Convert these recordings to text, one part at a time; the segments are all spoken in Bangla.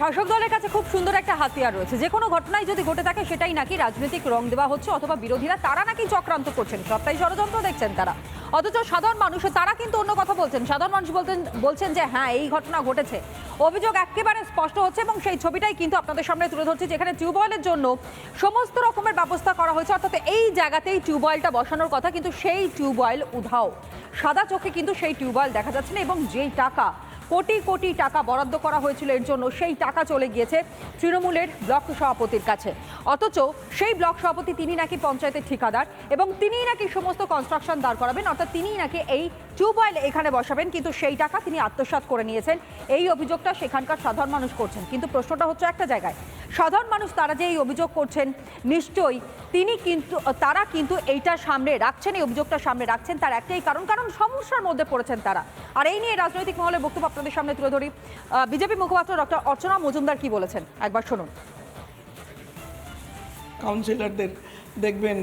শাসক দলের কাছে খুব সুন্দর একটা হাতিয়ার রয়েছে। যে কোনো ঘটনায় যদি ঘটে থাকে, সেটাই নাকি রাজনৈতিক রং দেওয়া হচ্ছে অথবা বিরোধীরা, তারা নাকি চক্রান্ত করছেন। সবটাই ষড়যন্ত্র দেখছেন তারা। অথচ সাধারণ মানুষ তারা কিন্তু অন্য কথা বলছেন। সাধারণ মানুষ বলতেন, বলছেন যে হ্যাঁ এই ঘটনা ঘটেছে। অভিযোগ একেবারে স্পষ্ট হচ্ছে এবং সেই ছবিটাই কিন্তু আপনাদের সামনে তুলে ধরছি, যেখানে টিউবওয়েলের জন্য সমস্ত রকমের ব্যবস্থা করা হয়েছে। অর্থাৎ এই জায়গাতেই টিউবওয়েলটা বসানোর কথা, কিন্তু সেই টিউবওয়েল উধাও। সাদা চোখে কিন্তু সেই টিউবওয়েল দেখা যাচ্ছে না এবং যেই টাকা কোটি কোটি টাকা বরাদ্দ করা হয়েছিল এর জন্য। সেই টাকা চলে গিয়েছে তৃণমূলের ব্লক সভাপতির কাছে। অথচ সেই ব্লক সভাপতি তিনি নাকি পঞ্চায়েতের ঠিকাদার এবং তিনিই নাকি সমস্ত কনস্ট্রাকশন দাঁড় করাবেন, অর্থাৎ তিনিই নাকি এই টিউবওয়েল এখানে বসাবেন, কিন্তু সেই টাকা তিনি আত্মসাত করে নিয়েছেন। এই অভিযোগটা সেখানকার সাধারণ মানুষ করছেন। কিন্তু প্রশ্নটা হচ্ছে একটা জায়গায় সাধারণ মানুষ তারা যে এই অভিযোগ করছেন, নিশ্চয়ই তিনি কিন্তু, তারা কিন্তু এইটা সামনে রাখছেন, এই অভিযোগটা সামনে রাখছেন তার একটাই কারণ কারণ সমস্যার মধ্যে পড়েছেন তারা। আর এই নিয়ে রাজনৈতিক মহলে বক্তব্য আপনাদের সামনে তুলে ধরি। বিজেপি মুখপাত্র ডক্টর অর্চনা মজুমদার কি বলেছেন? একবার শুনুন। কাউন্সিলরদের দেখবেন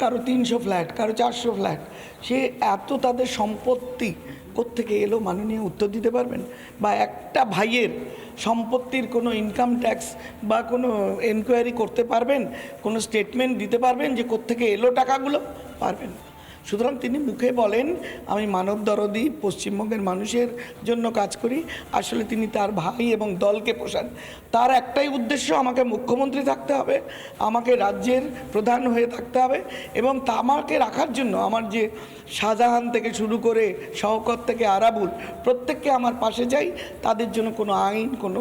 কারও তিনশো ফ্ল্যাট কারও চারশো ফ্ল্যাট সে এত তাদের সম্পত্তি কোত্থেকে এলো? মাননীয় উত্তর দিতে পারবেন? বা একটা ভাইয়ের সম্পত্তির কোনো ইনকাম ট্যাক্স বা কোনো এনকোয়ারি করতে পারবেন? কোনো স্টেটমেন্ট দিতে পারবেন যে কোত্থেকে এলো টাকাগুলো? পারবেন না। সুতরাং তিনি মুখে বলেন, আমি মানব দরদি পশ্চিমবঙ্গের মানুষের জন্য কাজ করি। আসলে তিনি তার ভাই এবং দলকে পোষান। তার একটাই উদ্দেশ্য, আমাকে মুখ্যমন্ত্রী থাকতে হবে, আমাকে রাজ্যের প্রধান হয়ে থাকতে হবে এবং তা আমাকে রাখার জন্য আমার যে শাহজাহান থেকে শুরু করে শওকত থেকে আরাবুল, প্রত্যেককে আমার পাশে যাই। তাদের জন্য কোনো আইন, কোনো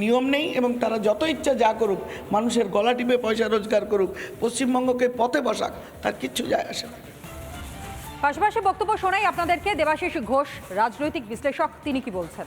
নিয়ম নেই এবং তারা যত ইচ্ছা যা করুক, মানুষের গলা টিপে পয়সা রোজগার করুক, পশ্চিমবঙ্গকে পথে বসাক, তার কিচ্ছু যায় আসে না। পাশাপাশি বক্তব্য শোনাই আপনাদেরকে দেবাশিস ঘোষ, রাজনৈতিক বিশ্লেষক, তিনি কি বলছেন?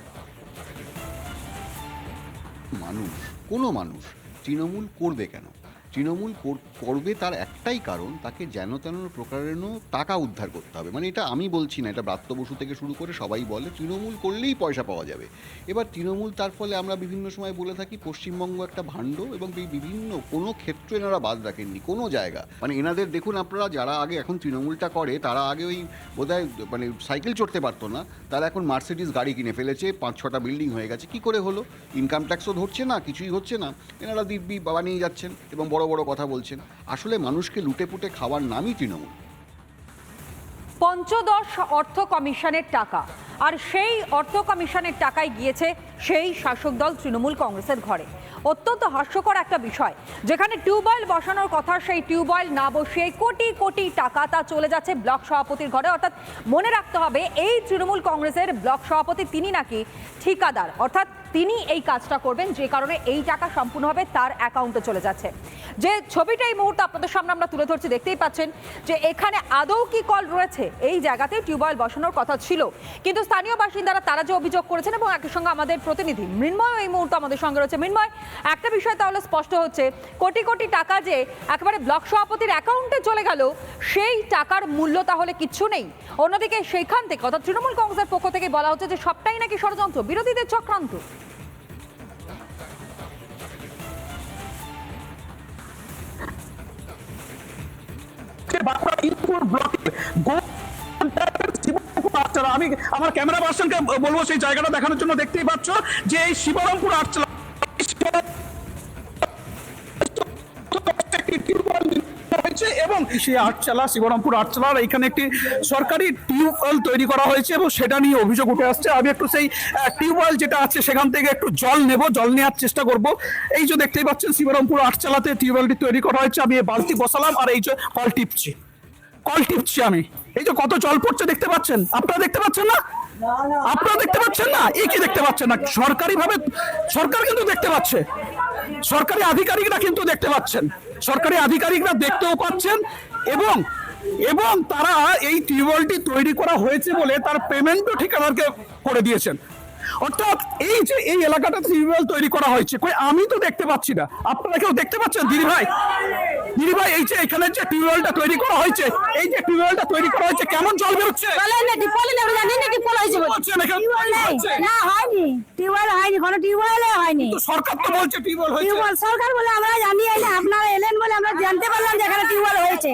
মানুষ, কোনো মানুষ তৃণমূল করবে কেন? তৃণমূল কর- করবে তার একটাই কারণ, তাকে যেন তেন প্রকারেণ টাকা উদ্ধার করতে হবে। মানে এটা আমি বলছি না, এটা ব্রাত্য বসু থেকে শুরু করে সবাই বলে, তৃণমূল করলেই পয়সা পাওয়া যাবে। এবার তৃণমূল তার ফলে আমরা বিভিন্ন সময় বলে থাকি, পশ্চিমবঙ্গ একটা ভাণ্ড এবং বিভিন্ন, কোনো ক্ষেত্রে এনারা বাদ রাখেননি, কোনো জায়গা। মানে এনাদের দেখুন আপনারা, যারা আগে এখন তৃণমূলটা করে, তারা আগে ওই বোধহয় মানে সাইকেল চড়তে পারতো না। তারা এখন মার্সিডিস গাড়ি কিনে ফেলেছে, পাঁচ, ছটা বিল্ডিং হয়ে গেছে, কি করে হলো? ইনকাম ট্যাক্সও ধরছে না, কিছুই হচ্ছে না। এনারা দিব্যি বানিয়ে যাচ্ছেন এবং বড় বড় কথা বলছেন। আসলে মানুষকে লুটে পুটে খাওয়ার নামই তৃণমূল। পঞ্চদশ অর্থ কমিশনের টাকা। আর সেই অর্থ কমিশনের টাকায় গিয়েছে সেই শাসক দল তৃণমূল কংগ্রেসের ঘরে। অত্যন্ত হাস্যকর একটা বিষয়। যেখানে টিউবওয়েল বসানোর কথা, সেই টিউবওয়েল না বসিয়ে কোটি কোটি টাকা তা চলে যাচ্ছে ব্লক সভাপতির ঘরে। অর্থাৎ মনে রাখতে হবে, এই তৃণমূল কংগ্রেসের ব্লক সভাপতি তিনি নাকি ঠিকাদার। অর্থাৎ তিনি এই কাজটা করবেন, যে কারণে এই টাকা সম্পূর্ণভাবে তার অ্যাকাউন্টে চলে যাচ্ছে। যে ছবিটা এই মুহূর্তে আপনাদের সামনে আমরা তুলে ধরছি, দেখতেই পাচ্ছেন যে এখানে আদৌ কি কল রয়েছে, এই জায়গাতে টিউবওয়েল বসানোর কথা ছিল। কিন্তু স্থানীয় বাসিন্দারা, তারা যে অভিযোগ করেছেন এবং একই সঙ্গে আমাদের প্রতিনিধি মৃন্ময় এই মুহূর্তে আমাদের সঙ্গে রয়েছে। মৃন্ময়, একটা বিষয় তাহলে স্পষ্ট হচ্ছে, কোটি কোটি টাকা যে একেবারে ব্লক সভাপতির অ্যাকাউন্টে চলে গেল, সেই টাকার মূল্য তাহলে কিচ্ছু নেই। অন্যদিকে সেইখান থেকে, অর্থাৎ তৃণমূল কংগ্রেসের পক্ষ থেকে বলা হচ্ছে যে সবটাই নাকি ষড়যন্ত্র, বিরোধীদের চক্রান্ত। বাঁকুড়া ইন্দুর ব্লকে আটচালা আমি আমার ক্যামেরা পার্সনকে বলব সেই জায়গাটা দেখানোর জন্য দেখতেই পাচ্ছ যে এই শিবরামপুর আটচালা এবং সেই আটচালা শিবরামপুর আটচালার এখানে একটি সরকারি টিউবওয়েল তৈরি করা হয়েছে এবং সেটা নিয়ে অভিযোগ উঠে আসছে। আমি একটু সেই টিউবওয়েল যেটা আছে সেখান থেকে একটু জল নেব, জল নেওয়ার চেষ্টা করব। এই যে দেখতেই পাচ্ছেন শিবরামপুর আটচালাতে টিউবওয়েলটি তৈরি করা হয়েছে। আমি বালতি বসালাম আর এই যে কল টিপছি। কল টিপছি আমি। এই যে কত জল পড়ছে দেখতে পাচ্ছেন? আপনারা দেখতে পাচ্ছেন না? আপনারা দেখতে পাচ্ছেন না? এই কি দেখতে পাচ্ছেন না? সরকারি ভাবে সরকার কিন্তু দেখতে পাচ্ছে। সরকারি আধিকারিকরা কিন্তু দেখতে পাচ্ছেন। সরকারি আধিকারিকরা দেখতেও পাচ্ছেন এবং এবং তারা এই টিউবওয়েলটি তৈরি করা হয়েছে বলে তার পেমেন্টও ঠিকাদারকে করে দিয়েছেন। অর্থাৎ এই যে এই এলাকাটা টিউবওয়েল তৈরি করা হয়েছে, কই আমি তো দেখতে পাচ্ছি না। আপনারা কেউ দেখতে পাচ্ছেন? দিদি ভাই? দিদি ভাই এই যে এখানে যে টিউবওয়েলটা তৈরি করা হয়েছে এই যে টিউবওয়েলটা তৈরি করা হয়েছে কেমন জল বেরোচ্ছে বলেন না টিউবওয়েল না জানি না টিউবওয়েল হয়েছে বলছেন। না হয়নি টিউবওয়েল হয়নি কোনো টিউবওয়েল হয়নি। তো সরকার তো বলছে টিউবওয়েল হয়েছে। টিউবওয়েল সরকার বলে আমরা জানি এই না আপনারা এলেন বলে আমরা জানতে পারলাম যে এখানে টিউবওয়েল হয়েছে।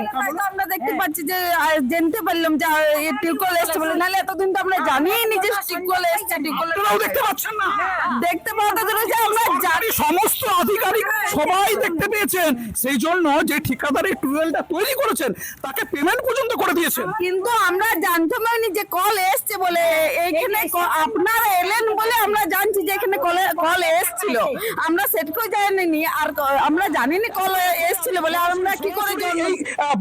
আমরা দেখতে পাচ্ছি যে জানতে পারলাম যে এই টিউবওয়েল এসছে বলে। নাহলে এতদিন তো আমরা জানিই নি যে টিউবওয়েল এসছে টিউবওয়েল দেখতে পাচ্ছেন না। দেখতে পাওয়া তো দূরে আমরা সমস্ত আধিকারিক সবাই দেখতে পেয়েছেন। সেই জন্য যে ঠিকাদার এই টুয়েলটা তৈরি করেছেন তাকে পেমেন্ট পর্যন্ত করে দিয়েছেন। কিন্তু আমরা জানতে পারিনি যে কল এসছে বলে এইখানে আপনারা এলেন বলে আমরা জানছি যে এখানে কলে কল এসছিল। আমরা সেটকেও জানিনি আর আমরা জানিনি কল এসছিল বলে আর আমরা কি করে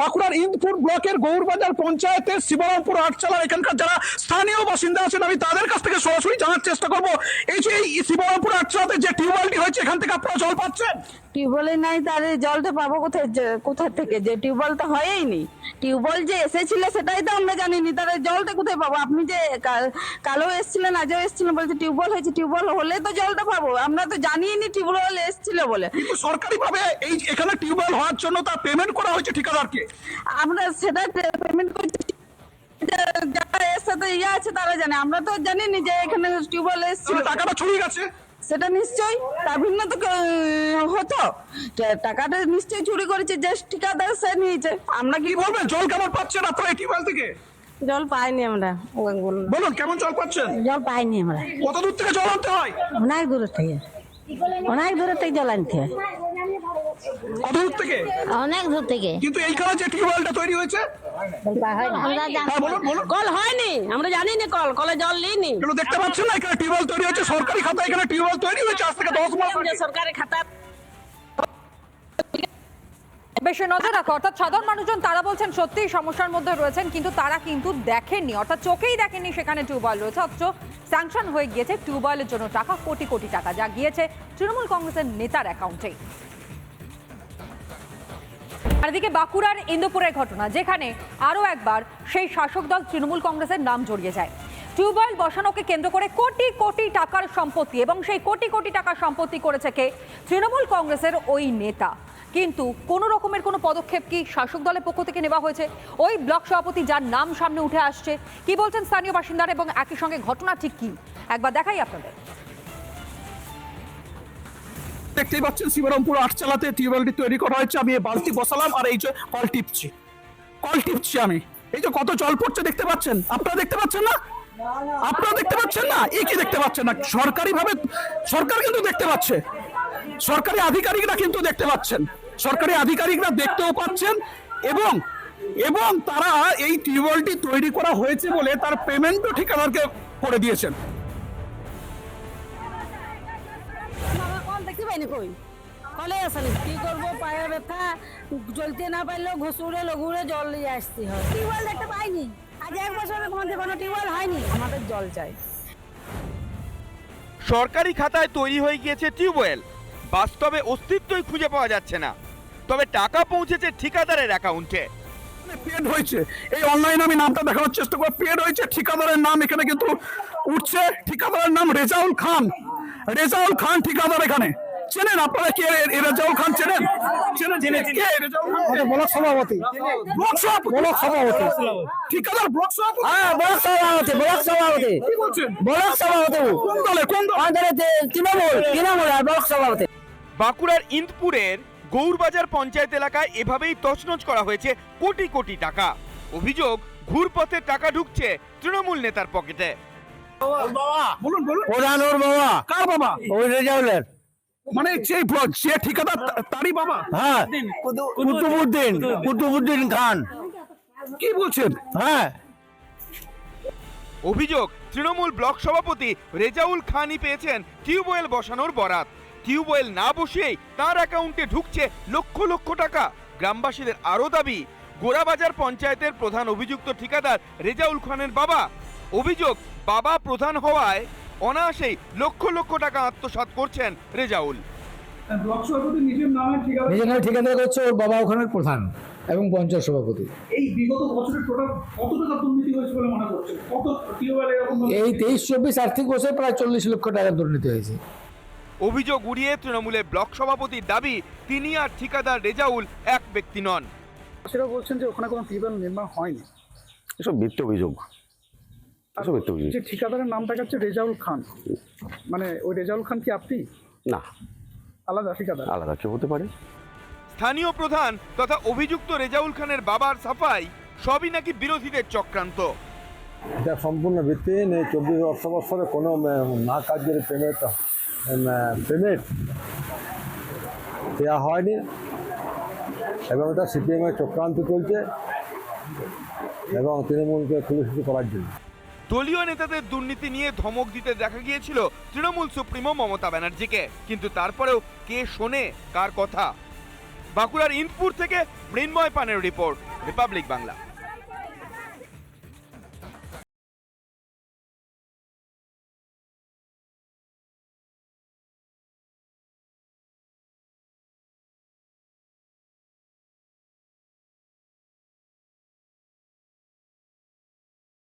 বাঁকুড়ার ইন্দপুর ব্লকের গৌরবাজার পঞ্চায়েতের শিবরামপুর আটচালা এখানকার যারা স্থানীয় বাসিন্দা আছেন আমি তাদের কাছ থেকে সরাসরি জানার চেষ্টা করব। এই যে এই শিবরামপুর আটচালাতে যে টিউবওয়েলটি হয়েছে এখান থেকে আপনারা জল পাচ্ছেন? টিউবওয়েলে নাই তাহলে জলটা পাবো কোথায় কোথা থেকে? যে টিউবওয়েল তো হয়ই নি। টিউবওয়েল যে এসেছিল সেটাই তো আমরা জানিনি। তাহলে জলটা কোথায় পাবো? আপনি যে কাল- এসেছিলেন আজও এসেছিলেন বলছে টিউবওয়েল হয়েছে টিউবওয়েল হলে তো জলটা পাবো। আমরা তো জানিই নি টিউবওয়েল এসেছিল বলে। কিন্তু সরকারিভাবে এই এখানে টিউবওয়েল হওয়ার জন্য তার পেমেন্ট করা হয়েছে ঠিকাদারকে? আমরা সেটা পেমেন্ট করছি। যা- যারা এর সাথে ইয়ে আছে তারা জানে। আমরা তো জানিনি যে এখানে টিউবওয়েল এসেছিল। টাকাটা চুরি গেছে। সেটা নিশ্চয়ই। তার ভিন্ন তো হতো। টাকাটা নিশ্চয়ই চুরি করেছে যে ঠিকাদার সে নিয়েছে। আমরা কি বলব? জল কেমন পাচ্ছেন না এই টিউবওয়েল থেকে? জল পাইনি আমরা। বলুন কেমন জল পাচ্ছেন? জল পাইনি আমরা। কত দূর থেকে জল আনতে হয়? অনেক দূরের থেকে। অনেক দূরের থেকে জল আনতে হয়। কত দূর থেকে? অনেক দূর থেকে। কিন্তু এইখানে যে টিউবওয়েলটা তৈরি হয়েছে? হ্যাঁ কল হয়নি আমরা জানি না কল কলে জল নিইনি কেন দেখতে পাচ্ছেন না এখানে টিউবওয়েল তৈরি হয়েছে? সরকারি খাতা এখানে টিউবওয়েল তৈরি হয়েছে? আজ থেকে দশ মাস আগে। সরকারি খাতা। বেশি নজর রাখো। অর্থাৎ সাধারণ মানুষজন তারা বলছেন সত্যিই সমস্যার মধ্যে রয়েছেন কিন্তু তারা কিন্তু দেখেননি। অর্থাৎ চোখেই দেখেননি সেখানে টিউবওয়েল রয়েছে অথচ স্যাংশন হয়ে গিয়েছে টিউবওয়েলের জন্য টাকা কোটি কোটি টাকা। যা গিয়েছে তৃণমূল কংগ্রেসের নেতার অ্যাকাউন্টে এদিকে বাঁকুড়ার ইন্দুপুরের ঘটনা, যেখানে আরও একবার সেই শাসক দল তৃণমূল কংগ্রেসের নাম জড়িয়ে যায়। টিউবওয়েল বসানোকে কেন্দ্র করে কোটি কোটি টাকার সম্পত্তি এবং সেই কোটি কোটি টাকার সম্পত্তি করেছে কে? তৃণমূল কংগ্রেসের ওই নেতা। কিন্তু কোনো রকমের কোনো পদক্ষেপ কি শাসক দলের পক্ষ থেকে নেওয়া হয়েছে? ওই ব্লক সভাপতি যার নাম সামনে উঠে আসছে, কি বলছেন স্থানীয় বাসিন্দারা এবং একই সঙ্গে ঘটনা ঠিক কি? একবার দেখাই আপনাদের। দেখতেই পাচ্ছেন শিবরামপুর আটচালাতে টিউবওয়েলটি তৈরি করা হয়েছে। আমি এই বালতি বসালাম আর এই যে কল টিপছি। কল টিপছি আমি। এই যে কত জল পড়ছে দেখতে পাচ্ছেন? আপনারা দেখতে পাচ্ছেন না? আপনারা দেখতে পাচ্ছেন না? এই কি দেখতে পাচ্ছেন না? সরকারি ভাবে সরকার কিন্তু দেখতে পাচ্ছে। সরকারি আধিকারিকরা কিন্তু দেখতে পাচ্ছেন। সরকারি আধিকারিকরা দেখতেও পাচ্ছেন এবং এবং তারা এই টিউবওয়েলটি তৈরি করা হয়েছে বলে তার পেমেন্টও ঠিকাদারকে করে দিয়েছেন। পাইনি কই কলে আসলে কি করব পায়ে ব্যথা জ্বলতে না পারলেও লঘুরে জল নিয়ে আসতে হয়। টিউবওয়েল দেখতে পাইনি। আজ এক বছরের মধ্যে কোনো টিউবওয়েল হয়নি। আমাদের জল চাই। সরকারি খাতায় তৈরি হয়ে গিয়েছে টিউবওয়েল। বাস্তবে অস্তিত্বই খুঁজে পাওয়া যাচ্ছে না। তবে টাকা পৌঁছেছে ঠিকাদারের অ্যাকাউন্টে। পেড হয়েছে। এই অনলাইনে আমি নামটা দেখানোর চেষ্টা করব। পেড হয়েছে ঠিকাদারের নাম। এখানে কিন্তু উঠছে ঠিকাদারের নাম রেজাউল খান। রেজাউল খান ঠিকাদার এখানে। চেনেন আপনারা কে? রেজাউল খান চেনেন? চেনেন চেনেন কে রেজাউল খান? ব্লক সভাপতি। ব্লক সভাপতি। ব্লক সভাপতি। ঠিকাদার ব্লক সভাপতি? হ্যাঁ ব্লক সভাপতি ব্লক সভাপতি। কি বলছেন? ব্লক সভাপতি। কোন দলে কোন দলে? আমাদের তৃণমূল তৃণমূল আর ব্লক সভাপতি। বাঁকুড়ার ইন্দপুরের গৌরবাজার পঞ্চায়েত এলাকায় এভাবেই তছনছ করা হয়েছে কোটি কোটি টাকা। অভিযোগ ঘুরপথে টাকা ঢুকছে তৃণমূল নেতার পকেটে। বলুন বলুন। প্রধানুর বাবা। কার বাবা? ওই রেজাউলের। মানে যে যে ঠিকাদার তারই বাবা। হ্যাঁ। কুতুবুদ্দিন। কুতুবুদ্দিন খান। কি বলছেন? হ্যাঁ। অভিযোগ তৃণমূল ব্লক সভাপতি রেজাউল খানই পেয়েছেন টিউবওয়েল বসানোর বরাত। টিউবওয়েল না বসিয়েই তার অ্যাকাউন্টে ঢুকছে লক্ষ লক্ষ টাকা। গ্রামবাসীদের আরও দাবি গোড়াবাজার পঞ্চায়েতের প্রধান অভিযুক্ত ঠিকাদার রেজাউল খানের বাবা। অভিযোগ বাবা প্রধান হওয়ায় অনায়াসেই লক্ষ লক্ষ টাকা আত্মসাৎ করছেন রেজাউল। ব্লক সভাপতি নিজের নামে ঠিকাদার নিজের নামে ঠিকাদার করছে ওর বাবা ওখানের প্রধান এবং পঞ্চায়েত সভাপতি। এই বিগত বছরে টোটাল কত টাকা দুর্নীতি হয়েছে বলে মনে করছেন কত টিউবওয়েল এরকম এই তেইশ চব্বিশ আর্থিক বছর প্রায় চল্লিশ লক্ষ টাকার দুর্নীতি হয়েছে। অভিযোগ উড়িয়ে তৃণমূলের ব্লক সভাপতির দাবি তিনি আর ঠিকাদার রেজাউল এক ব্যক্তি নন। সেটা বলছেন যে ওখানে কোনো টিউবওয়েল নির্মাণ হয়নি। এসব মিথ্যে অভিযোগ। যে ঠিকাদারের নামটা হচ্ছে রেজাউল খান। মানে ওই রেজাউল খান কি আপনি? না। আলাদা ঠিকাদার? আলাদা কেউ হতে পারে। স্থানীয় প্রধান তথা অভিযুক্ত রেজাউল খানের বাবার সাফাই সবই নাকি বিরোধীদের চক্রান্ত। এটা সম্পূর্ণ ভিত্তিহীন এই চব্বিশ অর্থ বছরে কোনো না কাজের পেমেন্ট পেমেন্ট দেওয়া হয়নি এবং এটা সিপিএমের চক্রান্ত চলছে এবং তৃণমূলকে কুলুষিত করার জন্য। দলীয় নেতাদের দুর্নীতি নিয়ে ধমক দিতে দেখা গিয়েছিল তৃণমূল সুপ্রিমো মমতা ব্যানার্জিকে। কিন্তু তারপরেও কে শোনে কার কথা? বাঁকুড়ার ইনপুর থেকে মৃন্ময় পানের রিপোর্ট, রিপাবলিক বাংলা।